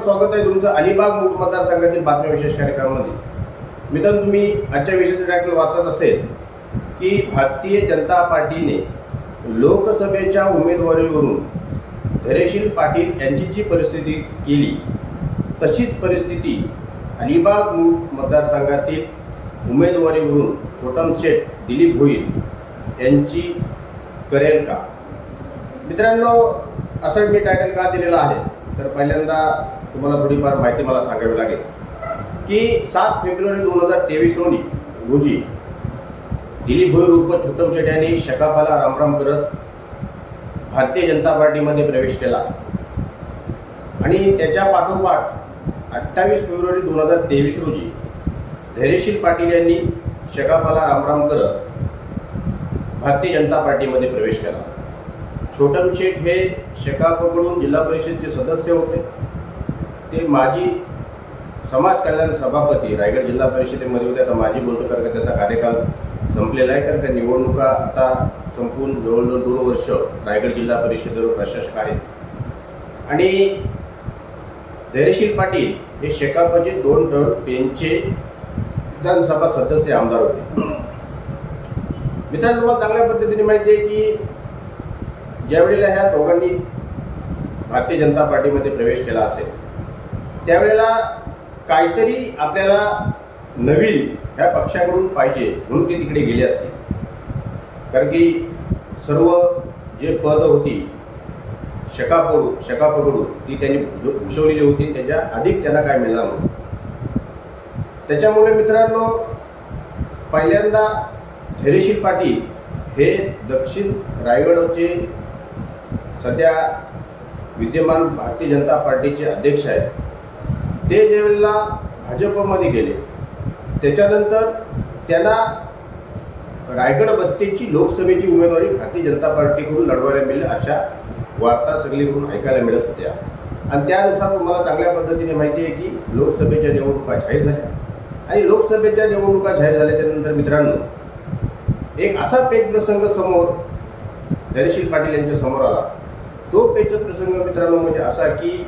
स्वागत आहे तुमचं अलिबाग मूळ मतदारसंघातील बातम्या विशेष कार्यक्रमामध्ये. मित्रांनो तुम्ही आजच्या विशेष टायटल वाचत असेल की भारतीय जनता पार्टीने लोकसभेच्या उमेदवारीवरून धैर्यशील पाटील यांची जी परिस्थिती केली तशीच परिस्थिती अलिबाग मतदारसंघातील उमेदवारीवरून छोटम शेठ दिलीप भोईर यांची करेल का? मित्रांनो असं मी टायटल का दिलेलं आहे? तर पहिल्यांदा तुम्हाला थोडीफार माहिती मला सांगावी लागेल. की सात फेब्रुवारी दोन हजार तेवीस रोजी रोजी दिलीप भोईर उर्फ छोटम शेट यांनी शकापाला रामराम करत भारतीय जनता पार्टीमध्ये प्रवेश केला. आणि त्याच्या पाठोपाठ अठ्ठावीस फेब्रुवारी दोन हजार तेवीस रोजी धैर्यशील पाटील यांनी शकापाला रामराम करत भारतीय जनता पार्टीमध्ये प्रवेश केला. छोटम शेठ हे शेकापकडून जिल्हा परिषदचे सदस्य होते. ते माजी समाज कल्याण सभापती रायगड जिल्हा परिषदेमध्ये होते. आता माजी बोलतो कारण का त्यांचा कार्यकाल संपलेला आहे. कारण का निवडणुका आता संपून जवळजवळ दोन वर्ष रायगड जिल्हा परिषदेवर प्रशासक आहेत. आणि धैर्यशील पाटील हे शेकापचे दोन टर्म त्यांचे विधानसभा सदस्य आमदार होते. मित्रांनो तुम्हाला चांगल्या पद्धतीने माहिती आहे की ज्यावेळेला ह्या दोघांनी भारतीय जनता पार्टीमध्ये प्रवेश केला असेल त्यावेळेला काहीतरी आपल्याला नवीन ह्या पक्षाकडून पाहिजे म्हणून ते तिकडे गेले असते. कारण की सर्व जे पद होती शकापडू शकापकडून ती त्यांनी भु- भूषवलेली होती त्याच्या अधिक त्यांना काय मिळणार नव्हतं त्याच्यामुळे मित्रांनो पहिल्यांदा धैर्यशील पाटील हे दक्षिण रायगडचे सध्या विद्यमान भारतीय जनता पार्टीचे अध्यक्ष आहेत. ते ज्यावेळेला भाजपमध्ये गेले त्याच्यानंतर त्यांना रायगड बत्तेची लोकसभेची उमेदवारी भारतीय जनता पार्टीकडून लढवायला मिळेल अशा वार्ता सगळीकडून ऐकायला मिळत होत्या. आणि त्यानुसार मला चांगल्या पद्धतीने माहिती आहे की लोकसभेच्या निवडणुका जाहीर झाल्या. आणि लोकसभेच्या निवडणुका जाहीर झाल्याच्यानंतर मित्रांनो एक असा पेच प्रसंग समोर धैर्यशील पाटील यांच्या समोर आला. तो पेच प्रसंग मित्रांनो म्हणजे असा की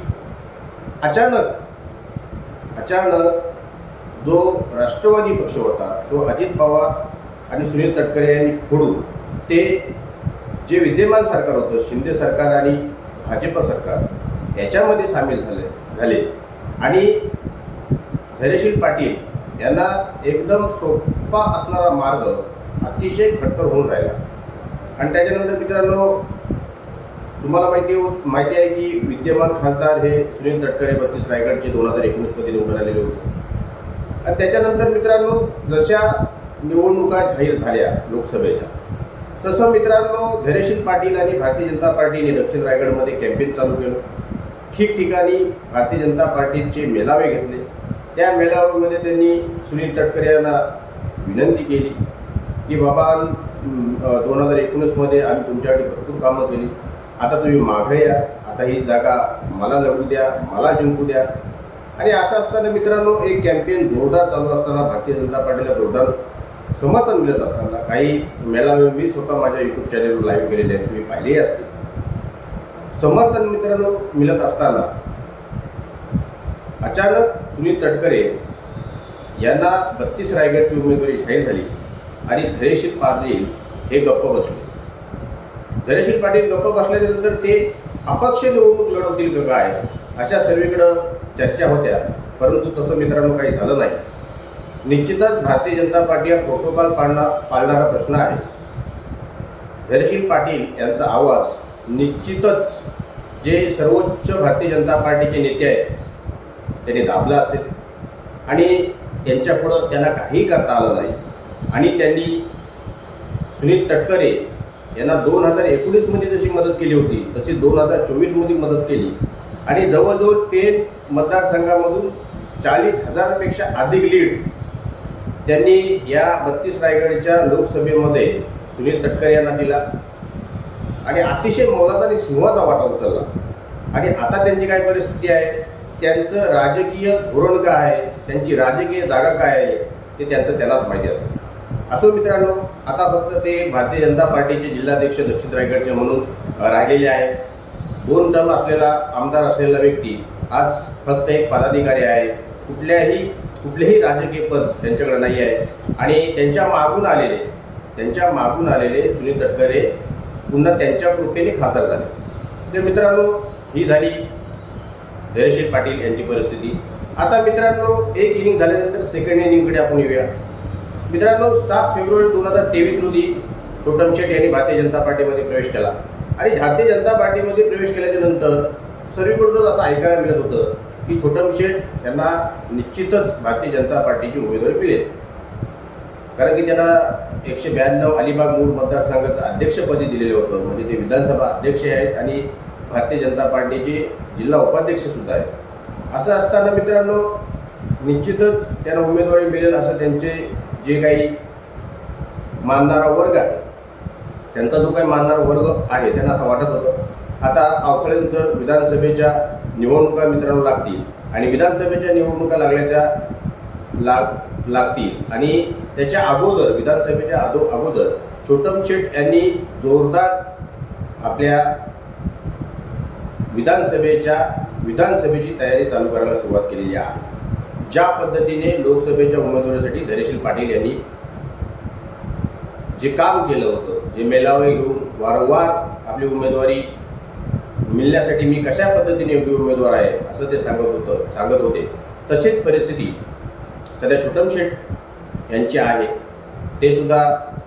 अचानक अचानक जो राष्ट्रवादी पक्ष होता तो अजित पवार आणि सुनील तटकरे यांनी फोडून ते जे विद्यमान सरकार होतं शिंदे सरकार आणि भाजप सरकार याच्यामध्ये सामील झाले झाले. आणि धैर्यशील पाटील यांना एकदम सोपा असणारा मार्ग अतिशय खडतर होऊन राहिला. आणि त्याच्यानंतर मित्रांनो तुम्हाला माहिती हो माहिती आहे की विद्यमान खासदार हे सुनील तटकरे बत्तीस रायगडचे दोन हजार एकोणीसमध्ये निवडून आलेले होते. आणि त्याच्यानंतर मित्रांनो जशा निवडणुका जाहीर झाल्या लोकसभेच्या तसं मित्रांनो धैर्यशील पाटील आणि भारतीय जनता पार्टीने दक्षिण रायगडमध्ये कॅम्पेन चालू केलं. ठिकठिकाणी भारतीय जनता पार्टीचे मेळावे घेतले. त्या मेळाव्यामध्ये त्यांनी सुनील तटकरे यांना विनंती केली की बाबा दोन हजार एकोणीसमध्ये आम्ही तुमच्यासाठी भरपूर कामं केली. आता तुम्ही मागं या आता ही जागा मला लढू द्या मला जिंकू द्या. आणि असं असताना मित्रांनो एक कॅम्पेन जोरदार चालू असताना भारतीय जनता पार्टीला जोरदार समर्थन मिळत असताना काही मेळावे मी स्वतः माझ्या युट्यूब चॅनेलवर लाईव्ह केलेले आहेत तुम्ही पाहिलेही असतील. समर्थन मित्रांनो मिळत असताना अचानक सुनील तटकरे यांना बत्तीस रायगडची उमेदवारी जाहीर झाली. आणि धैर्यशील पाटील हे गप्प बसले. धैर्यशील पाटील लोक बसल्यानंतर ते अपक्ष निवडणूक लढवतील का काय? अशा सर्वीकडं चर्चा होत्या. परंतु तसं मित्रांनो काही झालं नाही. निश्चितच भारतीय जनता पार्टी हा प्रोटोकॉल पाळणार पाळणारा प्रश्न आहे. धैर्यशील पाटील यांचा आवाज निश्चितच जे सर्वोच्च भारतीय जनता पार्टीचे नेते आहेत त्यांनी दाबला असेल. आणि त्यांच्यापुढं त्यांना काही करता आलं नाही. आणि त्यांनी सुनील तटकरे यांना दोन हजार एकोणीसमध्ये जशी मदत केली होती तशी दोन हजार चोवीसमध्ये मदत केली. आणि जवळजवळ पेन मतदारसंघामधून चाळीस हजारापेक्षा अधिक लीड त्यांनी या बत्तीस रायगडच्या लोकसभेमध्ये सुनील तटकर यांना दिला. आणि अतिशय मोलाचा आणि सिंहाचा वाटा उचलला. आणि आता त्यांची काय परिस्थिती आहे? त्यांचं राजकीय धोरण काय आहे? त्यांची राजकीय जागा काय आहे? ते त्यांचं त्यांनाच माहिती असतं. असो मित्रांनो आता फक्त ते भारतीय जनता पार्टीचे जिल्हाध्यक्ष दक्षिण रायगडचे म्हणून राहिलेले आहे. दोन टर्म असलेला आमदार असलेला व्यक्ती आज फक्त एक पदाधिकारी आहे. कुठल्याही कुठलेही राजकीय पद त्यांच्याकडे नाही आहे. आणि त्यांच्या मागून आलेले त्यांच्या मागून आलेले सुनील तटकरे पुन्हा त्यांच्या कृपेने खासदार झाले. तर मित्रांनो ही झाली धैर्यशील पाटील यांची परिस्थिती. आता मित्रांनो एक इनिंग झाल्यानंतर सेकंड इनिंगकडे आपण येऊया. मित्रांनो सात फेब्रुवारी दोन हजार तेवीस रोजी छोटम शेठ यांनी भारतीय जनता पार्टीमध्ये प्रवेश केला. आणि भारतीय जनता पार्टीमध्ये प्रवेश केल्याच्यानंतर सर्वीकडूनच असं ऐकायला मिळत होतं की छोटम शेठ यांना निश्चितच भारतीय जनता पार्टीची उमेदवारी मिळेल. कारण की त्यांना एकशे ब्याण्णव अलिबाग मूळ मतदारसंघाचं अध्यक्षपदी दिलेलं होतं. म्हणजे ते विधानसभा अध्यक्ष आहेत आणि भारतीय जनता पार्टीचे जिल्हा उपाध्यक्ष सुद्धा आहेत. असं असताना मित्रांनो निश्चितच त्यांना उमेदवारी मिळेल असं त्यांचे जे काही मानणारा वर्ग आहे त्यांचा जो काही मानणारा वर्ग आहे त्यांना असं वाटत होतं. आता पावसाळ्यानंतर विधानसभेच्या निवडणुका मित्रांनो लागतील आणि विधानसभेच्या निवडणुका लागल्याच्या लाग लागतील. आणि त्याच्या अगोदर विधानसभेच्या अगो अगोदर छोटम शेठ यांनी जोरदार आपल्या विधानसभेच्या विधानसभेची तयारी चालू करायला सुरुवात केलेली आहे. ज्या पद्धतीने लोकसभेच्या उमेदवारीसाठी धैर्यशील पाटील यांनी जे काम केलं होतं जे मेलावे घेऊन वारंवार आपली उमेदवारी मिळण्यासाठी मी कशा पद्धतीने योग्य उमेदवार आहे असं ते सांगत होतं सांगत होते. तशीच परिस्थिती सध्या छोटम शेठ यांची आहे. ते सुद्धा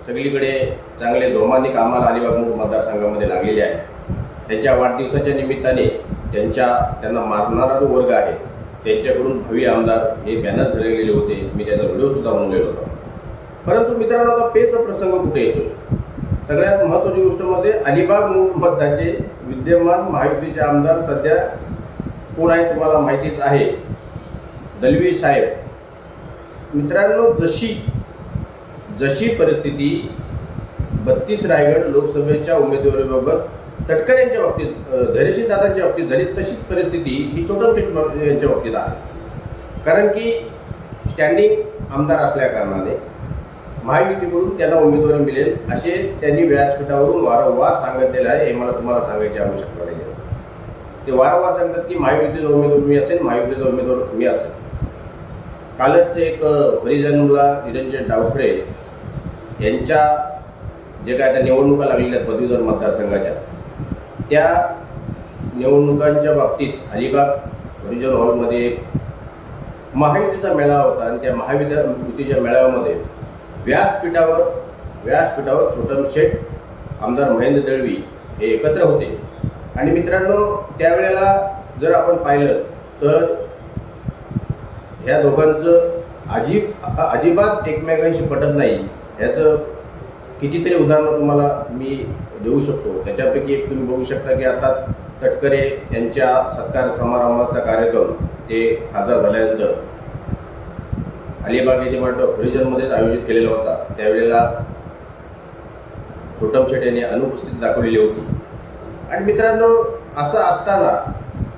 सगळीकडे चांगले जोमाने कामाला अलिबाग मूळ मतदारसंघामध्ये लागलेले आहे त्यांच्या वाढदिवसाच्या निमित्ताने त्यांच्या त्यांना मारणारा जो वर्ग आहे त्यांच्याकडून भावी आमदार हे बॅनर ठरवलेले होते. मी त्याचा व्हिडिओसुद्धा बनवलेला होता. परंतु मित्रांनो आता पेचा प्रसंग कुठे येतो? सगळ्यात महत्त्वाची गोष्टमध्ये अलिबाग मतदाचे विद्यमान महायुतीचे आमदार सध्या कोण आहे तुम्हाला माहितीच आहे? दलवी साहेब. मित्रांनो जशी जशी परिस्थिती बत्तीस रायगड लोकसभेच्या उमेदवारीबाबत तटकर यांच्या बाबतीत धैर्यशील दादांच्या बाबतीत झाली तशीच परिस्थिती ही छोटम शेट यांच्या बाबतीत आहे. कारण की स्टँडिंग आमदार असल्या कारणाने महायुतीकडून त्यांना उमेदवारी मिळेल असे त्यांनी व्यासपीठावरून वारंवार सांगत दिले आहे हे मला तुम्हाला सांगायची आवश्यकता नाही आहे. ते वारंवार सांगतात की महायुतीचा उमेदवार मी असेल महायुतीचा उमेदवार मी असेल. कालच एक हरिजनला निरंजन डावखरे यांच्या जे काय त्या निवडणुका लागलेल्या आहेत पदवीधर मतदारसंघाच्या त्या निवडणुकांच्या बाबतीत अलिबाग रिजन हॉलमध्ये एक महायुतीचा मेळावा होता आणि त्या महाविद्यायुतीच्या मेळाव्यामध्ये व्यासपीठावर व्यासपीठावर छोटम शेठ आमदार महेंद्र दळवी हे एकत्र होते. आणि मित्रांनो त्यावेळेला जर आपण पाहिलं तर ह्या दोघांचं अजिब अजिबात एकमेकांशी पटत नाही. ह्याचं कितीतरी उदाहरणं तुम्हाला मी देऊ शकतो. त्याच्यापैकी एक तुम्ही बघू शकता की आता तटकरे यांच्या सत्कार समारंभाचा कार्यक्रम ते खासदार झाल्यानंतर अलिबाग येथे म्हणतो हरिजनमध्येच आयोजित केलेला होता. त्यावेळेला छोटम शेट यांनी अनुपस्थिती दाखवलेली होती. आणि मित्रांनो असं असताना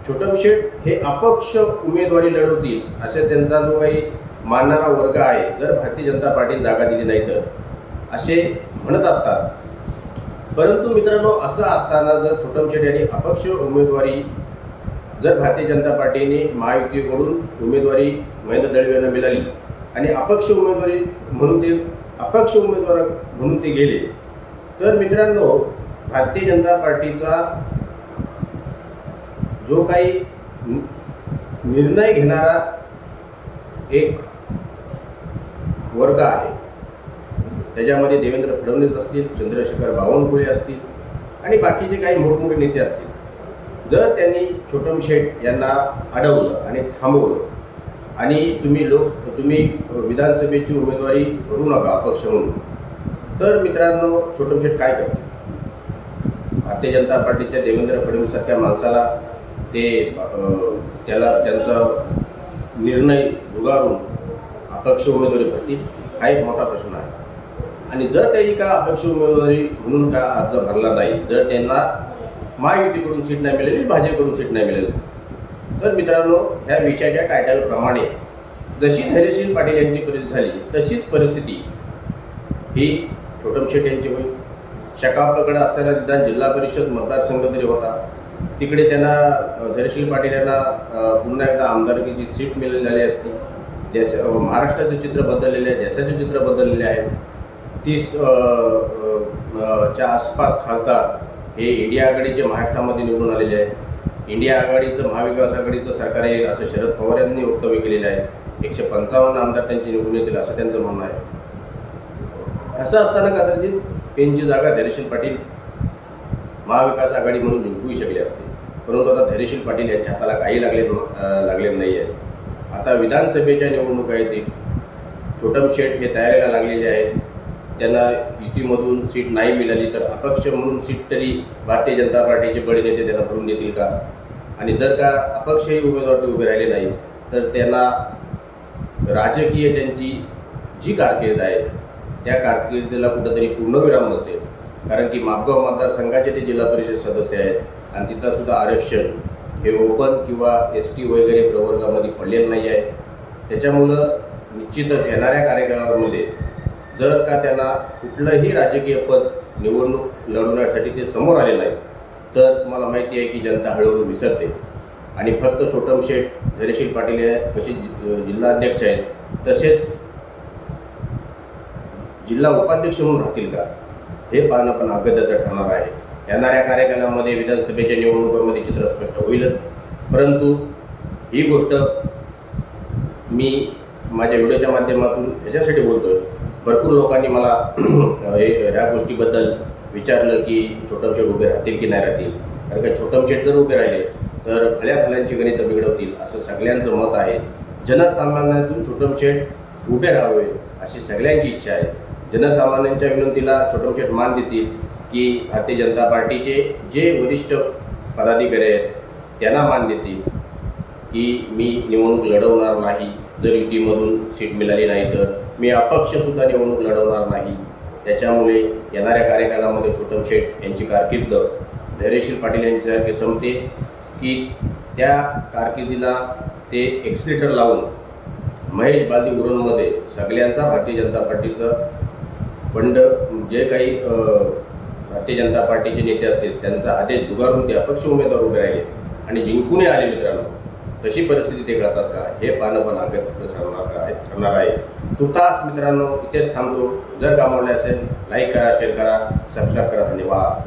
छोटम शेठ हे अपक्ष उमेदवारी लढवतील असे त्यांचा जो काही मानणारा वर्ग आहे जर भारतीय जनता पार्टीने जागा दिली नाही तर. असे म्हणत असतात. परंतु मित्रांनो असं असताना जर छोटमशेठ यांनी अपक्ष उमेदवारी जर भारतीय जनता पार्टीने महायुतीकडून उमेदवारी महेंद्र दळवे यांना मिळाली आणि अपक्ष उमेदवारी म्हणून ते अपक्ष उमेदवार म्हणून ते गेले तर मित्रांनो भारतीय जनता पार्टीचा जो काही निर्णय घेणारा एक वर्ग आहे. त्याच्यामध्ये देवेंद्र फडणवीस असतील चंद्रशेखर बावनकुळे असतील आणि बाकीचे काही मोठमोठे नेते असतील. जर त्यांनी छोटम शेठ यांना अडवलं आणि थांबवलं आणि तुम्ही लोक तुम्ही विधानसभेची उमेदवारी करू नका अपक्ष म्हणून तर मित्रांनो छोटम शेठ काय करतील? भारतीय जनता पार्टीच्या देवेंद्र फडणवीसारख्या माणसाला ते त्याला त्यांचा निर्णय झुगारून अपक्ष उमेदवारी भरतील हा एक मोठा प्रश्न आहे. आणि जर त्यांनी का अपक्ष उमेदवारी म्हणून का अर्ज भरला नाही जर त्यांना महायुतीकडून सीट नाही मिळाली भाजपकडून सीट नाही मिळाली तर मित्रांनो ह्या विषयाच्या टायटलप्रमाणे जशी धैर्यशील पाटील यांची परिस्थिती झाली तशीच परिस्थिती ही छोटम शेठ यांची होईल. शकापकडे असणारा निदान जिल्हा परिषद मतदारसंघ तरी होता. तिकडे त्यांना धैर्यशील पाटील यांना पुन्हा एकदा आमदारकीची सीट मिळाली झाली असती. देश महाराष्ट्राचे चित्र बदललेले आहे देशाचे चित्र बदललेले आहे. तीस च्या आसपास खासदार हे इंडिया आघाडीचे महाराष्ट्रामध्ये निवडून आलेले आहेत. इंडिया आघाडीचं महाविकास आघाडीचं सरकार येईल असं शरद पवार यांनी वक्तव्य केलेलं आहे. एकशे पंचावन्न आमदार त्यांचे निवडून येतील असं त्यांचं म्हणणं आहे. असं असताना कदाचित त्यांची जागा धैर्यशील पाटील महाविकास आघाडी म्हणून जिंकू शकले असते. परंतु आता धैर्यशील पाटील यांच्या हाताला काही लागले लागले नाही आहे आता विधानसभेच्या निवडणुका येतील. छोटम शेठ हे तयारीला लागलेले आहेत. त्यांना युतीमधून सीट नाही मिळाली तर अपक्ष म्हणून सीट तरी भारतीय जनता पार्टीचे बळे नेते त्यांना भरून देतील का? आणि जर का अपक्षही उमेदवार ते उभे राहिले नाही तर त्यांना राजकीय त्यांची जी कारकीर्द आहे त्या कारकिर्दीला कुठंतरी पूर्णविराम नसेल. कारण की मापगाव मतदारसंघाचे ते जिल्हा परिषद सदस्य आहेत आणि तिथं सुद्धा आरक्षण हे ओपन किंवा एस टी वगैरे प्रवर्गामध्ये पडलेलं नाही आहे त्याच्यामुळं निश्चितच येणाऱ्या कार्यक्रमामध्ये जर का त्यांना कुठलंही राजकीय पद निवडणूक लढवण्यासाठी ते समोर आलेलं आहे तर मला माहिती आहे की जनता हळूहळू विसरते. आणि फक्त छोटम शेठ धैर्यशील पाटील हे कसे जिल्हाध्यक्ष आहेत तसेच जिल्हा उपाध्यक्ष म्हणून राहतील का हे पाहणं पण अभ्यासाचं ठरणार आहे. येणाऱ्या कार्यक्रमामध्ये विधानसभेच्या निवडणुकांमध्ये चित्र स्पष्ट होईलच. परंतु ही गोष्ट मी माझ्या व्हिडिओच्या माध्यमातून ह्याच्यासाठी आहे भरपूर लोकांनी मला हे- ह्या गोष्टीबद्दल विचारलं की छोटमशेट उभे राहतील की नाही राहतील? कारण का छोटमशेट जर उभे राहिले तर भल्या भल्यांची गणित बिघडवतील असं सगळ्यांचं मत आहे. जनसामान्यातून छोटमशेट उभे राहावे अशी सगळ्यांची इच्छा आहे. जनसामान्यांच्या विनंतीला छोटमशेट मान देतील की भारतीय जनता पार्टीचे जे वरिष्ठ पदाधिकारी आहेत त्यांना मान देतील की मी निवडणूक लढवणार नाही जर युतीमधून सीट मिळाली नाही तर. मी अपक्षसुद्धा निवडणूक लढवणार नाही. त्याच्यामुळे येणाऱ्या कार्यकालामध्ये छोटम शेठ यांची कारकीर्द धैर्यशील पाटील यांच्यासारखे संपते की त्या कारकिर्दीला ते एक्सिलेटर लावून महेश बालदी उरणमध्ये सगळ्यांचा भारतीय जनता पार्टीचं बंड जे काही भारतीय जनता पार्टीचे नेते असतील त्यांचा आदेश झुगारून ते अपक्ष उमेदवार उभे राहिले. आणि जिंकूनही आले मित्रांनो. तशी परिस्थिती ते करतात का? हे पाहणं पण अभ्यास ठरवणार आहे ठरणार आहे. तुर्तास मित्रांनो इथेच थांबतो जर कामावले असेल लाईक करा शेअर करा सबस्क्राईब करा. धन्यवाद.